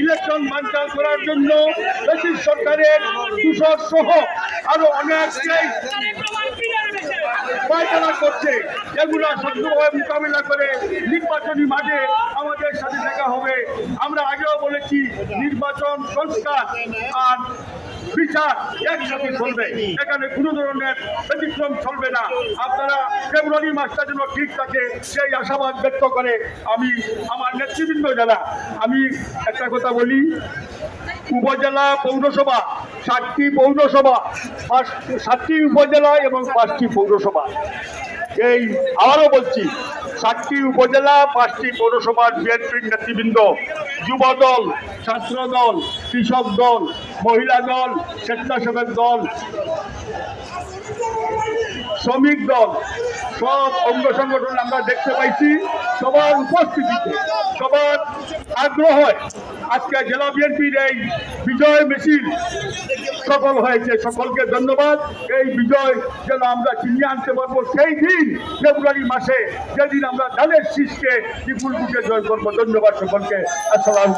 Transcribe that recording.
Election বানচাল করার জন্য ব্রিটিশ সরকারের দূষর সহ আরও অনেককেই পায়তারা করছে। এগুলো শত্রুভাবে মোকাবিলা করে নির্বাচনী মাঠে আমাদের সাথে দেখা হবে। আমরা আগেও বলেছি, নির্বাচন সংস্কার আর বিচার একসাথে চলবে। এখানে কোনো ধরনের ব্যতিক্রম চলবে না। আপনারা ফেব্রুয়ারি মাসটা যেন ঠিক থাকে, সেই আশাবাদ ব্যক্ত করে আমি আমার নেতৃবৃন্দ যারা, আমি একটা কথা বলি, উপজেলা পৌরসভা, সাতটি পৌরসভা সাতটি উপজেলা এবং পাঁচটি পৌরসভা। এই আবারও বলছি, সাতটি উপজেলা, পাঁচটি পৌরসভার বিএনপির নেতৃবৃন্দ যুব দল ছাত্র দল কৃষক দল, মহিলা দল, স্বেচ্ছাসেবক দল, শ্রমিক দল সব অঙ্গ সংগঠন আমরা দেখতে পাইছি। সবার উপস্থিতিতে, সবার আগ্রহ আজকে জেলা বিএনপির এই বিজয় মিছিল সফল হয়েছে। সকলকে ধন্যবাদ। এই বিজয় যেন আমরা চিনিয়ে আনতে পারব, সেই দিন ফেব্রুয়ারি মাসে যেদিন আমরা ধানের শীষকে বিপুল বুকে জয় করব। ধন্যবাদ সকলকে। আসসালাম